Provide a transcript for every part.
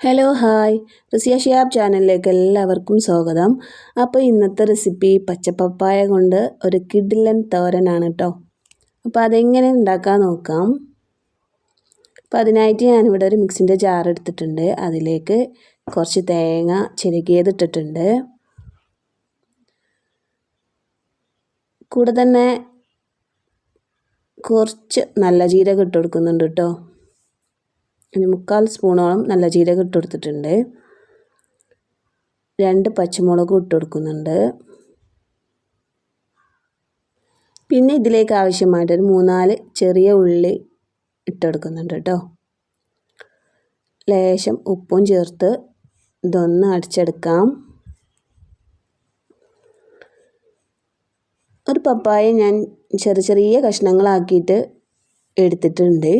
Hello hi. Risiya Shiyab ചാനലിലേക്ക് എല്ലാവർക്കും സ്വാഗതം. അപ്പോൾ ഇന്നത്തെ റെസിപ്പി പച്ചപ്പപ്പായ കൊണ്ട് ഒരു കിഡിലൻ തോരനാണ് കേട്ടോ അപ്പോൾ അതെങ്ങനെ ഉണ്ടാക്കാൻ നോക്കാം. അപ്പോൾ അതിനായിട്ട് ഞാനിവിടെ ഒരു മിക്സിന്റെ ജാർ എടുത്തിട്ടുണ്ട്. അതിലേക്ക് കുറച്ച് തേങ്ങ ചിരകിയതിട്ടിട്ടുണ്ട് കൂടെ തന്നെ കുറച്ച് നല്ല ജീരകം ഇട്ട് കൊടുക്കുന്നുണ്ട് കേട്ടോ ഇനി മുക്കാൽ സ്പൂണോളം നല്ല ജീരകം ഇട്ട് കൊടുത്തിട്ടുണ്ട്. രണ്ട് പച്ചമുളകും ഇട്ട് കൊടുക്കുന്നുണ്ട്. പിന്നെ ഇതിലേക്ക് ആവശ്യമായിട്ടൊരു മൂന്നാൽ ചെറിയ ഉള്ളി ഇട്ടെടുക്കുന്നുണ്ട് കേട്ടോ. ലേശം ഉപ്പും ചേർത്ത് ഇതൊന്ന് അടിച്ചെടുക്കാം. ഒരു പപ്പായ ഞാൻ ചെറിയ ചെറിയ കഷ്ണങ്ങളാക്കിയിട്ട് എടുത്തിട്ടുണ്ട്.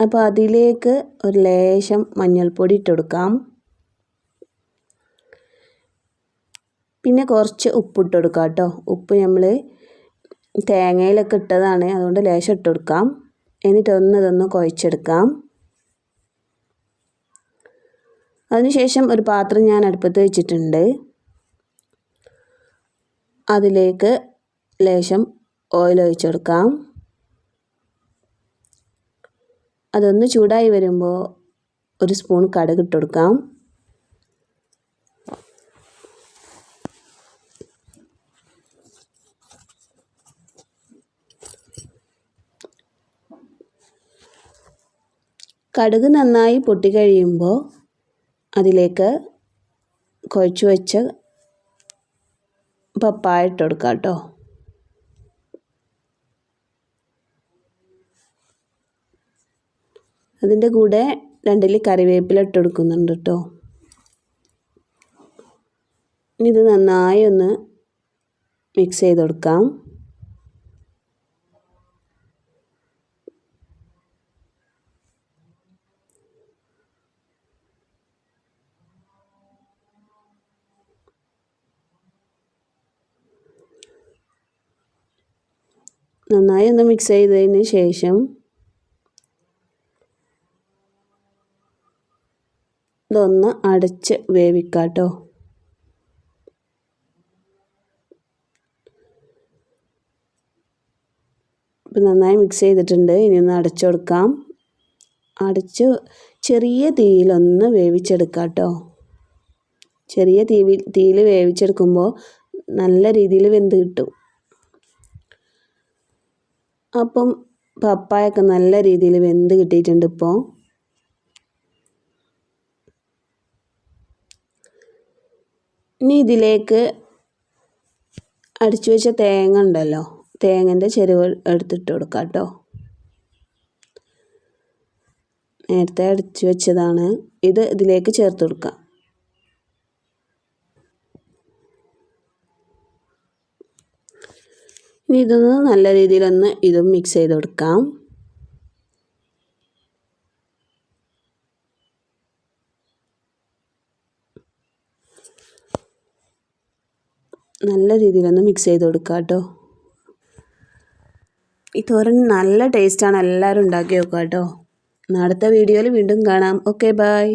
അപ്പോൾ അതിലേക്ക് ഒരു ലേശം മഞ്ഞൾപ്പൊടി ഇട്ടെടുക്കാം. പിന്നെ കുറച്ച് ഉപ്പിട്ട് കൊടുക്കാം കേട്ടോ. ഉപ്പ് നമ്മൾ തേങ്ങയിലൊക്കെ ഇട്ടതാണ് അതുകൊണ്ട് ലേശം ഇട്ട് കൊടുക്കാം എന്നിട്ട് ഒന്ന് ഇതൊന്ന് കുഴച്ചെടുക്കാം. അതിനുശേഷം ഒരു പാത്രം ഞാൻ അടുപ്പത്ത് വെച്ചിട്ടുണ്ട്. അതിലേക്ക് ലേശം ഓയിൽ ഒഴിച്ചെടുക്കാം. അതൊന്ന് ചൂടായി വരുമ്പോൾ ഒരു സ്പൂൺ കടുക് ഇട്ട് കൊടുക്കാം. കടുക് നന്നായി പൊട്ടിക്കഴിയുമ്പോൾ അതിലേക്ക് കുഴച്ചു വെച്ച പപ്പായ ഇട്ട് കൊടുക്കാം കേട്ടോ. അതിന്റെ കൂടെ രണ്ടിൽ കറിവേപ്പില ഇട്ട് കൊടുക്കുന്നുണ്ട് കേട്ടോ ഇത് നന്നായി ഒന്ന് മിക്സ് ചെയ്ത് കൊടുക്കാം. നന്നായി ഒന്ന് മിക്സ് ചെയ്തതിന് ശേഷം ഇതൊന്ന് അടച്ച് വേവിക്കാം കേട്ടോ ഇപ്പം നന്നായി മിക്സ് ചെയ്തിട്ടുണ്ട്. ഇനി ഒന്ന് അടച്ചു കൊടുക്കാം. അടച്ച് ചെറിയ തീയിലൊന്ന് വേവിച്ചെടുക്കാം കേട്ടോ ചെറിയ തീ തീയിൽ വേവിച്ചെടുക്കുമ്പോൾ നല്ല രീതിയിൽ വെന്ത് കിട്ടും. അപ്പം പപ്പായൊക്കെ നല്ല രീതിയിൽ വെന്ത് കിട്ടിയിട്ടുണ്ട് ഇപ്പോൾ ഇനി ഇതിലേക്ക് അടിച്ചു വെച്ച തേങ്ങ ഉണ്ടല്ലോ. തേങ്ങന്റെ ചെരുവ് എടുത്തിട്ട് കൊടുക്കാം കേട്ടോ നേരത്തെ അടിച്ചു വെച്ചതാണ്. ഇത് ഇതിലേക്ക് ചേർത്ത് കൊടുക്കാം. ഇനി ഇതൊന്ന് നല്ല രീതിയിലൊന്ന് ഇതും മിക്സ് ചെയ്ത് കൊടുക്കാം. നല്ല രീതിയിലൊന്ന് മിക്സ് ചെയ്ത് കൊടുക്കുക കേട്ടോ ഈ തോരൻ നല്ല ടേസ്റ്റാണ് എല്ലാവരും ഉണ്ടാക്കി നോക്കുക കേട്ടോ അടുത്ത വീഡിയോയിൽ വീണ്ടും കാണാം. Okay bye